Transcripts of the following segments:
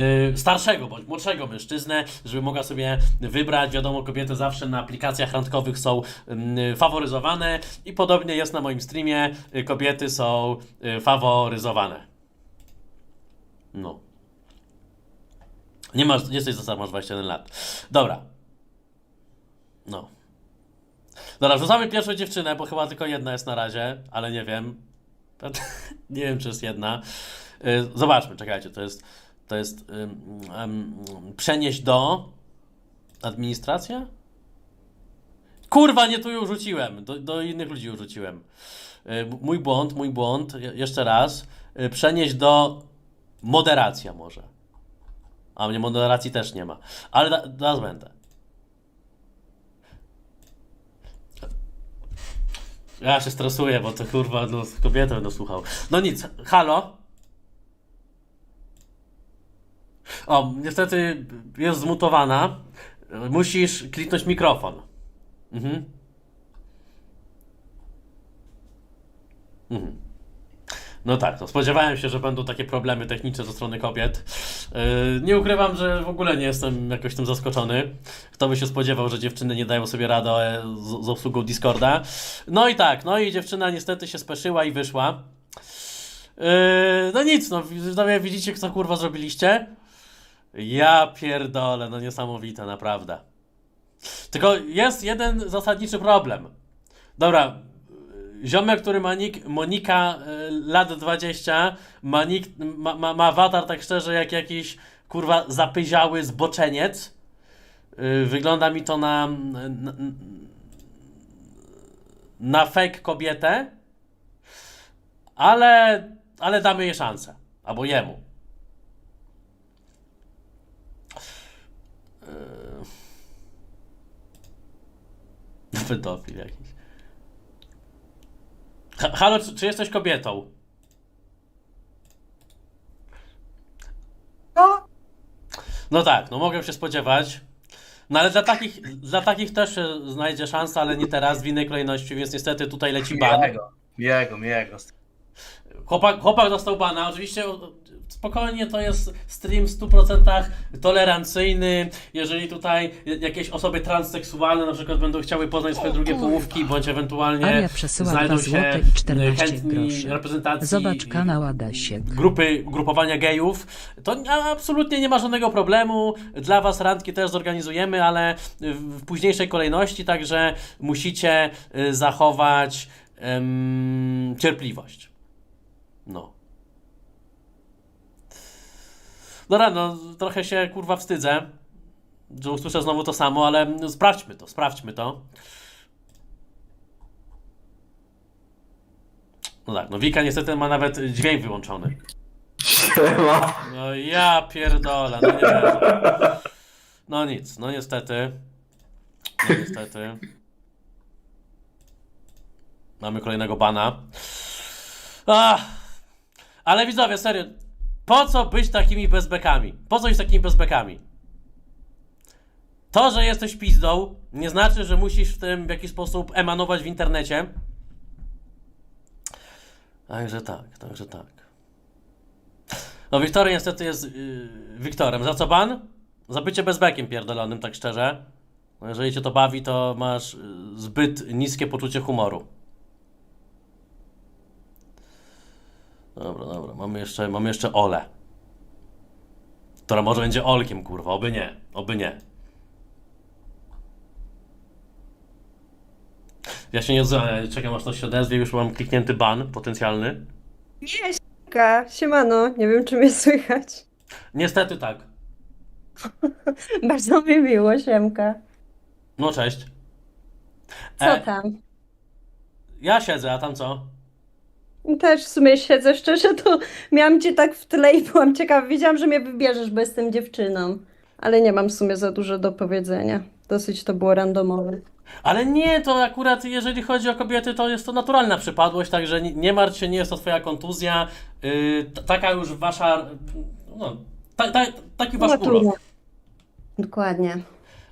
y, starszego bądź młodszego mężczyznę, żeby mogła sobie wybrać. Wiadomo, kobiety zawsze na aplikacjach randkowych są y, faworyzowane i podobnie jest na moim streamie. y, Kobiety są y, faworyzowane. No. Nie masz, jesteś za masz 21 lat. Dobra. No. Dobra, wrzucamy pierwszą dziewczynę, bo chyba tylko jedna jest na razie, ale nie wiem. nie wiem, czy jest jedna. Zobaczmy, czekajcie, to jest, to jest ym, ym, przenieść do administracja? Kurwa, nie tu ją rzuciłem, do, do innych ludzi ją rzuciłem. Y, Mój błąd, mój błąd, Je- jeszcze raz. Y, Przenieść do moderacja może. A mnie moderacji też nie ma. Ale zaraz będę. Ja się stresuję, bo to kurwa, no kobiety będą słuchał. No nic, halo? O, niestety jest zmutowana. Musisz kliknąć mikrofon. Mhm. Mhm. No tak, no spodziewałem się, że będą takie problemy techniczne ze strony kobiet. Yy, nie ukrywam, że w ogóle nie jestem jakoś tym zaskoczony. Kto by się spodziewał, że dziewczyny nie dają sobie rady e, z, obsługą Discorda. No i tak, no i dziewczyna niestety się speszyła i wyszła. Yy, no nic, no widzicie co kurwa zrobiliście? Ja pierdolę, no niesamowite, naprawdę. Tylko jest jeden zasadniczy problem. Dobra, ziomek, który ma nick Monika y, lat 20, ma, nick, ma, ma, ma awatar tak szczerze jak jakiś kurwa zapyziały zboczeniec. Y, wygląda mi to na, na, na fake kobietę, ale, ale damy jej szansę. Albo jemu. Pedofil jakiś. Ha- Halo, czy, czy jesteś kobietą? No, No tak, no mogę się spodziewać. No ale dla takich, dla takich też się znajdzie szansa, ale nie teraz, w innej kolejności, więc niestety tutaj leci ban. miłego, miłego, miłego. Chłopak, chłopak dostał bana. Oczywiście spokojnie to jest stream w 100% tolerancyjny. Jeżeli tutaj jakieś osoby transseksualne na przykład będą chciały poznać swoje drugie połówki, bądź ewentualnie Aria przesyła znajdą 2 się i 14 chętni groszy. reprezentacji Zobacz kanał Adasiek. grupy, grupowania gejów, to absolutnie nie ma żadnego problemu. Dla Was randki też zorganizujemy, ale w późniejszej kolejności, także musicie y, zachować em, cierpliwość. No. Dobra, no trochę się kurwa wstydzę, że usłyszę znowu to samo, ale sprawdźmy to, sprawdźmy to. No tak, no Wika niestety ma nawet dźwięk wyłączony. Siema. No ja pierdolę, no nie. No nic, no niestety. No niestety. Mamy kolejnego bana. Ach, ale widzowie, serio, po co być takimi bezbekami? Po co być takimi bezbekami? To, że jesteś pizdą, nie znaczy, że musisz w tym w jakiś sposób emanować w internecie. Także tak, także tak. No Wiktoria niestety jest yy, Wiktorem. Za co ban? Za bycie bezbekiem pierdolonym, tak szczerze. No jeżeli cię to bawi, to masz yy, zbyt niskie poczucie humoru. Dobra, dobra. Mamy jeszcze, mamy jeszcze Ole. Która może będzie Olkiem, kurwa. Oby nie. Oby nie. Ja się nie odzywam, ja czekam aż to się odezwie, już mam kliknięty ban potencjalny. Nie, Siemka, siemano, nie wiem czy mnie słychać. Niestety tak. Bardzo mi miło, Siemka. No cześć. Co E, tam? Ja siedzę, a tam co? Też w sumie siedzę szczerze, to miałam cię tak w tle i byłam ciekawa. Wiedziałam, że mnie wybierzesz, bo jestem dziewczyną. Ale nie mam w sumie za dużo do powiedzenia. Dosyć to było randomowe. Ale nie, to akurat jeżeli chodzi o kobiety, to jest to naturalna przypadłość, także nie, martw się, nie jest to twoja kontuzja. Yy, taka już wasza. No, ta, ta, taki wasz urok. Dokładnie.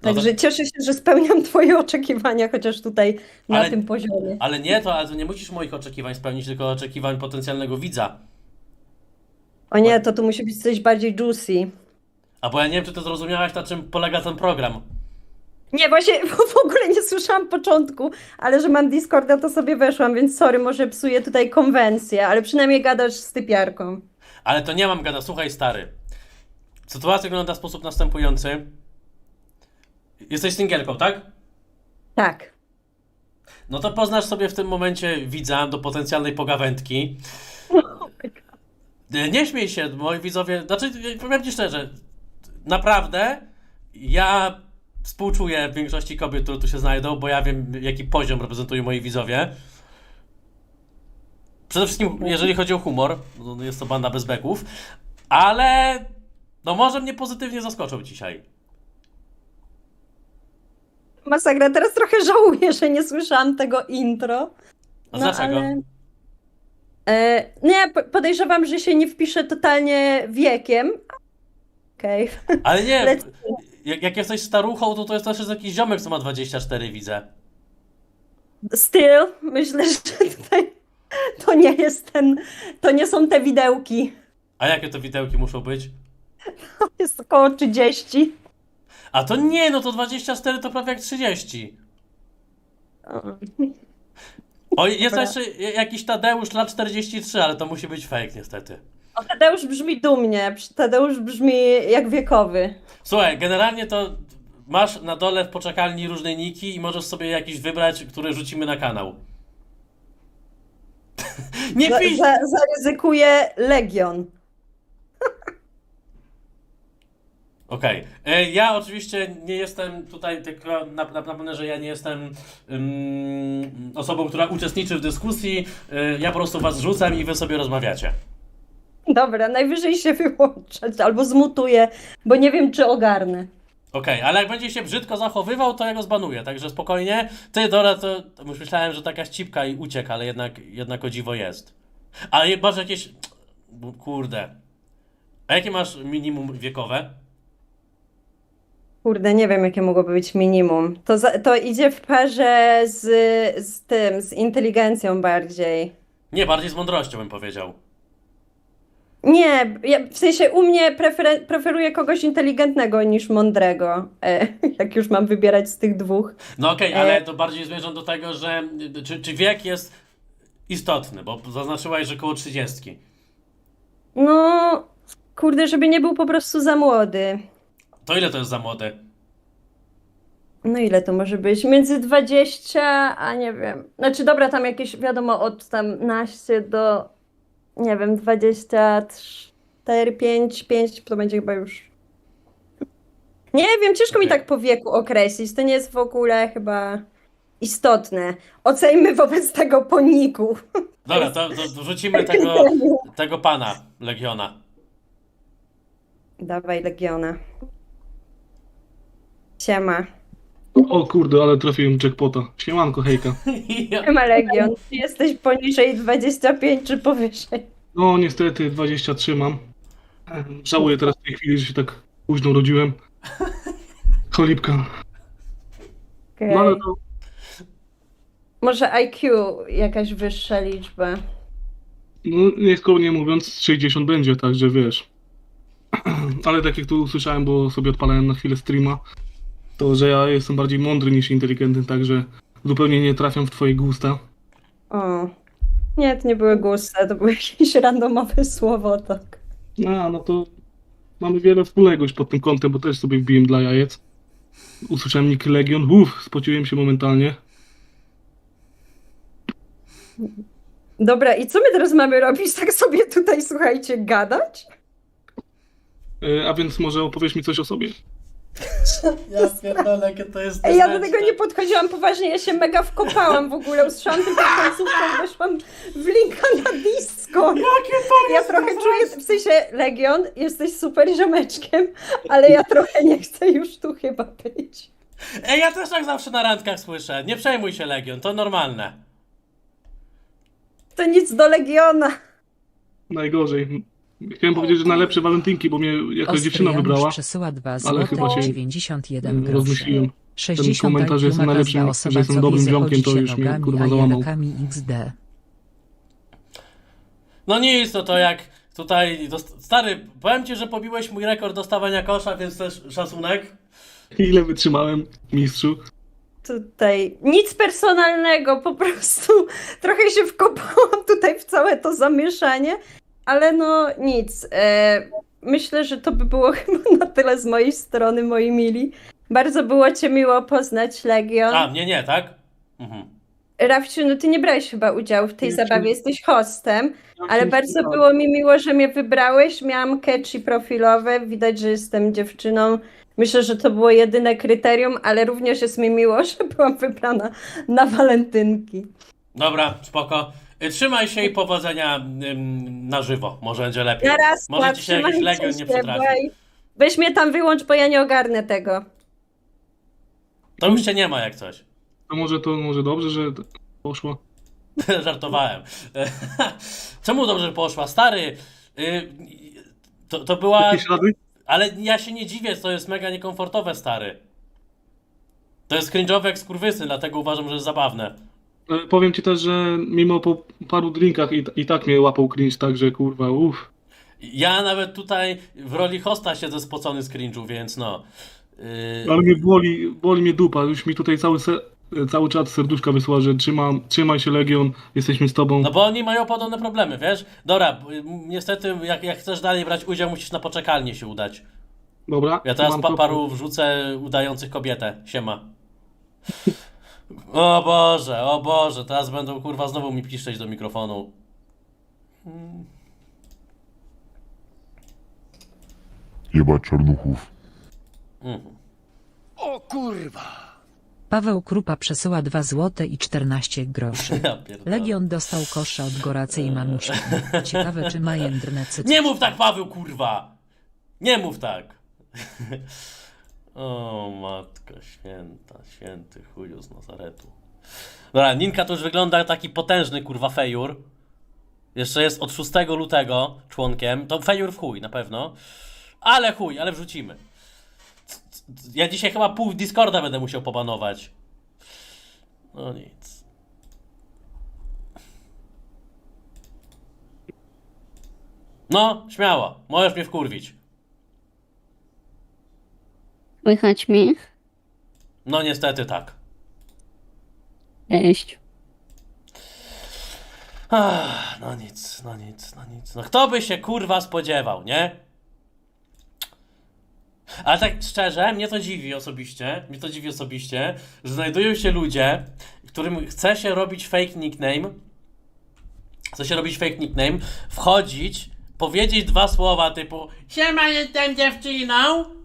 No Także cieszę się, że spełniam twoje oczekiwania, chociaż tutaj na Ale- tym poziomie. Ale nie, to, ale to nie musisz moich oczekiwań spełnić, tylko oczekiwań potencjalnego widza. O nie, to tu musi być coś bardziej juicy. A bo ja nie wiem, czy ty zrozumiałaś, na czym polega ten program. Nie, właśnie w ogóle nie słyszałam początku, ale że mam Discorda, to sobie weszłam, więc sorry, może psuję tutaj konwencję, ale przynajmniej gadasz z typiarką. Ale to nie mam gada, słuchaj stary. Sytuacja wygląda w sposób następujący. Jesteś singielką, tak? Tak. No to poznasz sobie w tym momencie widza do potencjalnej pogawędki. E, Nie śmiej się, moi widzowie. Znaczy, powiem ci szczerze, naprawdę ja współczuję większości kobiet, które tu się znajdą, bo ja wiem, jaki poziom reprezentują moi widzowie. Przede wszystkim, jeżeli chodzi o humor, no jest to banda bez beków, ale no może mnie pozytywnie zaskoczą dzisiaj. Masakra, teraz trochę żałuję, że nie słyszałam tego intro. A dlaczego? ale- E, nie, po- podejrzewam, że się nie wpisze totalnie wiekiem. Okej. Ale nie, jak, jak jesteś staruchą, to to jest też jakiś ziomek, co ma 24, widzę. Still, myślę, że tutaj to nie jest ten, to nie są te widełki. A jakie to widełki muszą być? Jest około 30. A to nie, no to 24 to prawie jak 30. O, jest Dobra. jeszcze jakiś Tadeusz lat 43, ale to musi być fake niestety. O, Tadeusz brzmi dumnie. Tadeusz brzmi jak wiekowy. Słuchaj, generalnie to masz na dole w poczekalni różne niki i możesz sobie jakiś wybrać, który rzucimy na kanał. nie Za, pisz! za, zaryzykuję Legion. Okej. E, Ja oczywiście nie jestem tutaj, tylko na, na, napomnę, że ja nie jestem ym, osobą, która uczestniczy w dyskusji. E, Ja po prostu was rzucam i wy sobie rozmawiacie. Dobra, najwyżej się wyłączać albo zmutuję, bo nie wiem, czy ogarnę. Okej, ale jak będzie się brzydko zachowywał, to ja go zbanuję, także spokojnie. Ty, Dora, to, to już myślałem, że taka ścipka i uciekł, ale jednak, jednak o dziwo jest. Ale masz jakieś... Kurde. A jakie masz minimum wiekowe? Kurde, nie wiem, jakie mogłoby być minimum. To, za, to idzie w parze z, z tym, z inteligencją bardziej. Nie, bardziej z mądrością bym powiedział. Nie, ja, w sensie u mnie prefer, preferuję kogoś inteligentnego niż mądrego, e, jak już mam wybierać z tych dwóch. No okej, E. ale to bardziej zmierzam do tego, że czy, czy wiek jest istotny, bo zaznaczyłaś, że koło 30. No, kurde, żeby nie był po prostu za młody. To ile to jest za młody? No ile to może być? Między 20, a nie wiem. Znaczy dobra, tam jakieś, wiadomo, od tam naście do, nie wiem, 24, 5, 5, to będzie chyba już... Nie wiem, ciężko mi tak po wieku określić. To nie jest w ogóle chyba istotne. Ocejmy wobec tego po niku. Dobra, to, to wrzucimy tego, tego pana Legiona. Dawaj Legiona. Siema. O kurde, ale trafiłem jackpota. Siemanko, hejka. Siema Legion. Czy jesteś poniżej 25 czy powyżej? No niestety 23 mam. Żałuję teraz w tej chwili, że się tak późno urodziłem. Cholipka. Okej. No ale to Może IQ jakaś wyższa liczba. no, nieskromnie mówiąc 60 będzie, także wiesz. Ale tak jak tu usłyszałem, bo sobie odpalałem na chwilę streama, to że ja jestem bardziej mądry niż inteligentny, także zupełnie nie trafiam w twoje gusta. O. Nie, to nie były gusty, to było jakieś randomowe słowo, tak. A, no to mamy wiele wspólnego już pod tym kątem, bo też sobie wbiłem dla jajec. Usłyszałem Nick Legion, uff, spociłem się momentalnie. Dobra, i co my teraz mamy robić? Tak sobie tutaj, słuchajcie, gadać? E, A więc może opowiesz mi coś o sobie. Ja pierdolę, jakie to jest Ej, ja do tego nie podchodziłam poważnie, ja się mega wkopałam w ogóle, usłyszałam tylko końcówkę, weszłam w linka na disco. Jakie to Ja trochę czuję, w sensie, Legion, jesteś super ziomeczkiem, ale ja trochę nie chcę już tu chyba być. Ej, ja też tak zawsze na randkach słyszę. Nie przejmuj się, Legion, to normalne. To nic do Legiona. Najgorzej. Chciałem powiedzieć, że najlepsze walentynki, bo mnie jakaś dziewczyna wybrała. Przesyła 2 ale zł chyba się 91 groszy. Rozmyśliłem. 60 komentarz, że jestem najlepszym, że jestem dobrym ziomkiem, to już mnie, kurwa, załamał. XD. No nic, no to jak Tutaj, dost... stary, powiem ci, że pobiłeś mój rekord dostawania kosza, więc też szacunek. Ile wytrzymałem, mistrzu? Tutaj nic personalnego, po prostu trochę się wkopałam tutaj w całe to zamieszanie, ale no nic. E, myślę, że to by było chyba na tyle z mojej strony, moi mili. Bardzo było Cię miło poznać, Legion. A, mnie nie, tak? Mhm. Rafciu, no Ty nie brałeś chyba udziału w tej Nie, zabawie, jesteś hostem, ale bardzo było mi miło, że mnie wybrałeś. Miałam catchy profilowe, widać, że jestem dziewczyną. Myślę, że to było jedyne kryterium, ale również jest mi miło, że byłam wybrana na walentynki. Dobra, spoko. Y, Trzymaj się i powodzenia ym, na żywo. Może będzie lepiej. Na raz, Może ci się jakiś legion nie się, przytrafi. bye. Weź mnie tam wyłącz, bo ja nie ogarnę tego. To już cię nie ma jak coś. A może to może dobrze, że poszło? Żartowałem. Czemu dobrze że poszła? Stary, y, to, to była... Ale ja się nie dziwię, to jest mega niekomfortowe, stary. To jest cringe'owe jak skurwysy, dlatego uważam, że jest zabawne. E, Powiem ci też, że mimo po paru drinkach i, i tak mnie łapał cringe, także kurwa, uff. Ja nawet tutaj w roli hosta siedzę spocony z cringe'u, więc no. Yy, Ale mnie boli, boli mnie dupa, już mi tutaj cały, cały czat serduszka wysłała, że trzymam, trzymaj się Legion, jesteśmy z tobą. no bo oni mają podobne problemy, wiesz? Dobra, y, niestety jak, jak chcesz dalej brać udział, musisz na poczekalnię się udać. Dobra? Ja teraz pa, paru wrzucę udających kobietę. Siema. O Boże, o Boże, teraz będą kurwa znowu mi piszczeć do mikrofonu. Jebać czarnuchów. Mhm. Paweł Krupa przesyła 2 złote i 14 groszy. Ja pierdolę. Legion dostał kosza od Goracy i Mamusi. Ciekawe czy ma jędrne cycki. Nie mów tak, Paweł, kurwa! Nie mów tak! o matko święta, święty chuju z Nazaretu. Dobra, Ninka to już wygląda taki potężny kurwa fejur. Jeszcze jest od 6 lutego członkiem. To fejur w chuj na pewno. Ale chuj, ale wrzucimy. Ja dzisiaj chyba pół Discorda będę musiał pobanować. No nic. No, śmiało. Możesz mnie wkurwić. Słychać mi? No niestety tak. Cześć. Ach, no nic, no nic, no nic. No kto by się kurwa spodziewał, nie? Ale tak szczerze, mnie to dziwi osobiście, mnie to dziwi osobiście, że znajdują się ludzie, którym chce się robić fake nickname, chce się robić fake nickname, wchodzić, powiedzieć dwa słowa typu Siema, jestem dziewczyną,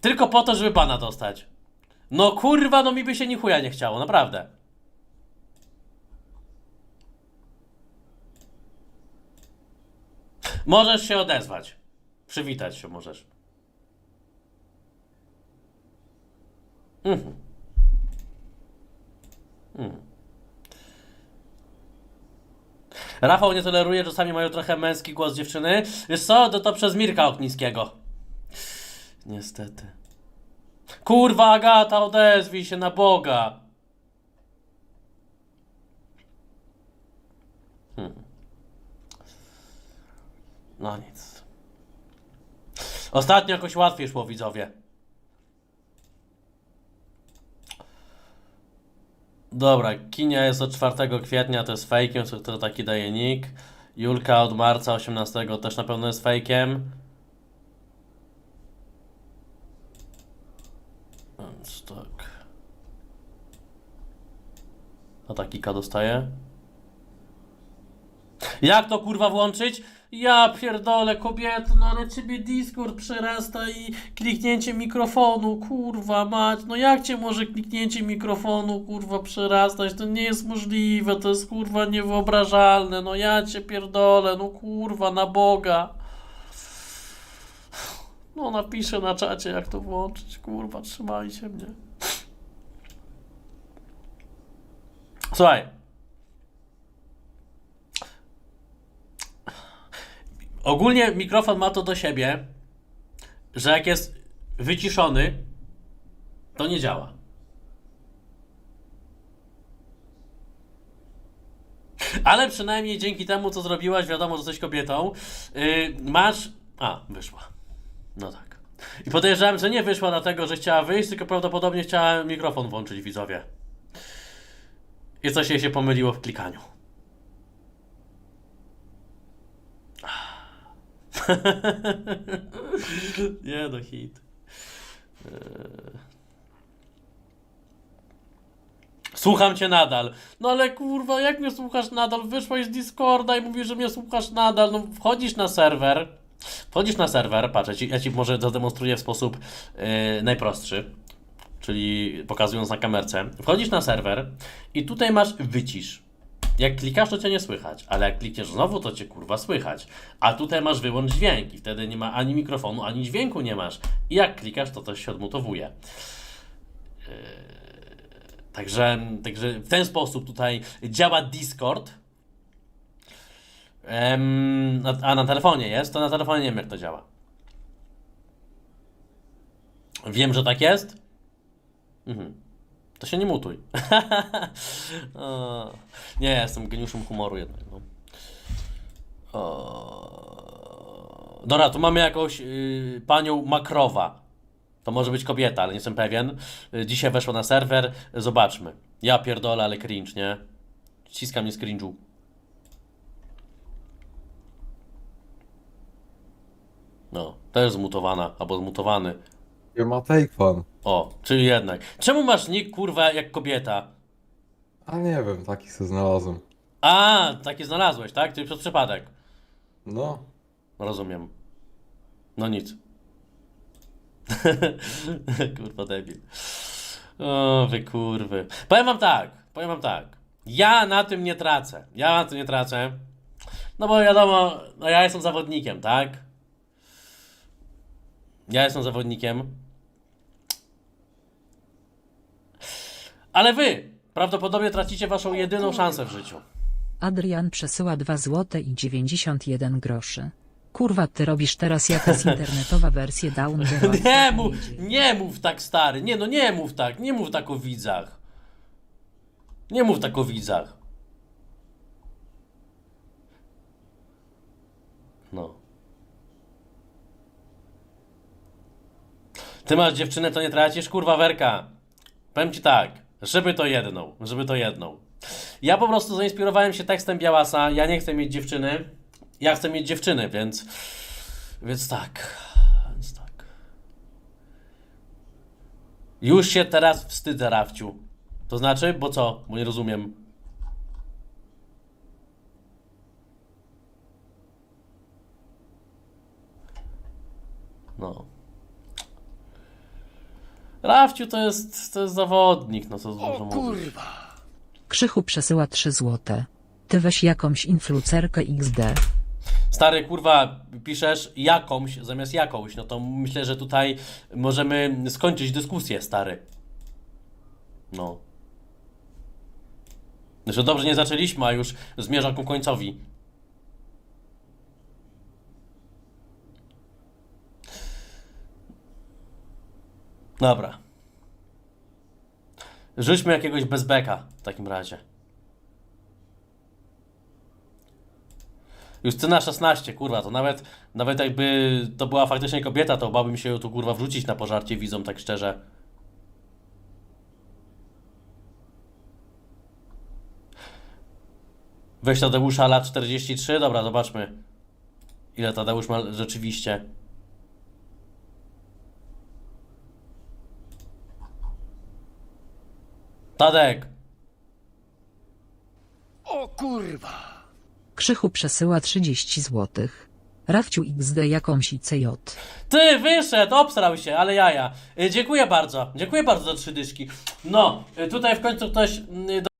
tylko po to, żeby pana dostać. No kurwa, no mi by się ni chuja nie chciało, naprawdę. Możesz się odezwać. Przywitać się możesz. Mhm. Mhm. Rafał nie toleruje, czasami mają trochę męski głos dziewczyny. Wiesz co? To, to przez Mirka Oknińskiego. Niestety. Kurwa, Agata, odezwij się na Boga. Hmm. No nic. Ostatnio jakoś łatwiej szło, widzowie. Dobra, Kinia jest od 4 kwietnia, to jest fejkiem, to taki daje nick. Julka od marca 18 też na pewno jest fejkiem. Więc tak. A taki K dostaje? Jak to kurwa włączyć? Ja pierdolę kobieto, no ale ciebie Discord przerasta i kliknięcie mikrofonu, kurwa mać, no jak cię może kliknięcie mikrofonu kurwa przerastać? To nie jest możliwe, to jest kurwa niewyobrażalne, no ja cię pierdolę, no kurwa na Boga. No napiszę na czacie jak to włączyć, kurwa trzymajcie mnie. Słuchaj. Ogólnie mikrofon ma to do siebie, że jak jest wyciszony, to nie działa. Ale przynajmniej dzięki temu, co zrobiłaś, wiadomo, że jesteś kobietą, yy, masz... A, wyszła. No tak. I podejrzewam, że nie wyszła dlatego, że chciała wyjść, tylko prawdopodobnie chciała mikrofon włączyć widzowie. I coś jej się pomyliło w klikaniu. Nie no, hit. Eee. Słucham cię nadal. No ale kurwa, jak mnie słuchasz nadal? Wyszłaś z Discorda i mówisz, że mnie słuchasz nadal. No wchodzisz na serwer. Wchodzisz na serwer, patrz, ja ci, może zademonstruję w sposób yy, najprostszy, czyli pokazując na kamerce. Wchodzisz na serwer i tutaj masz wycisz. Jak klikasz, to cię nie słychać, ale jak klikniesz znowu, to cię kurwa słychać. A tutaj masz wyłącz dźwięk i wtedy nie ma ani mikrofonu, ani dźwięku nie masz. I jak klikasz, to coś się odmutowuje. Yy, Także, także w ten sposób tutaj działa Discord. A na telefonie jest? To na telefonie nie wiem, jak to działa. Wiem, że tak jest. Mhm. To się nie mutuj. o, nie, jestem geniuszem humoru jednak. No. O, dobra, tu mamy jakąś y, panią Makrowa. To może być kobieta, ale nie jestem pewien. Y, Dzisiaj weszła na serwer. Zobaczmy. Ja pierdolę, ale cringe, nie? Ściska mnie z cringe'u. No, też zmutowana, albo zmutowany. Nie ma take fan. O, czyli jednak. Czemu masz nick, kurwa, jak kobieta? A nie wiem, taki sobie znalazłem. A, takie znalazłeś, tak? Czyli przez przypadek. No, Rozumiem. No nic. kurwa debil. O, wy kurwy. Powiem wam tak, powiem wam tak. Ja na tym nie tracę. Ja na tym nie tracę. No bo wiadomo, no ja jestem zawodnikiem, tak? Ja jestem zawodnikiem. Ale wy prawdopodobnie tracicie waszą jedyną szansę w życiu. Adrian przesyła 2 złote i 91 groszy. Kurwa, ty robisz teraz jakaś internetowa wersja Down the Road. Nie mów, nie mów tak stary, nie no nie mów tak, nie mów tak o widzach. Nie mów tak o widzach. No. Ty masz dziewczynę, to nie tracisz? Kurwa werka. Powiem ci tak, żeby to jedną, żeby to jedną. Ja po prostu zainspirowałem się tekstem Białasa, ja nie chcę mieć dziewczyny, ja chcę mieć dziewczyny, więc... Więc tak, więc tak. Już się teraz wstydzę, Rafciu. To znaczy, bo co? Bo nie rozumiem. No. Rafciu to jest, to jest zawodnik, no co dużo mówić. Krzychu przesyła 3 złote. Ty weź jakąś influencerkę XD. Stary, kurwa, piszesz jakąś zamiast jakąś, no to myślę, że tutaj możemy skończyć dyskusję, stary. No. Że dobrze nie zaczęliśmy, a już zmierza ku końcowi. Dobra. Rzućmy jakiegoś bezbeka w takim razie. Justyna 16, kurwa, to nawet, nawet jakby to była faktycznie kobieta, to bałbym się tu kurwa wrzucić na pożarcie widzom, tak szczerze. Weź Tadeusza lat 43, dobra, zobaczmy. Ile Tadeusz ma rzeczywiście. Tadek! Krzychu przesyła 30 złotych. Rafciu XD jakąś ICJ. Ty, wyszedł, obsrał się, ale jaja. Y, Dziękuję bardzo. Dziękuję bardzo za trzy dyszki. No, y, tutaj w końcu ktoś y,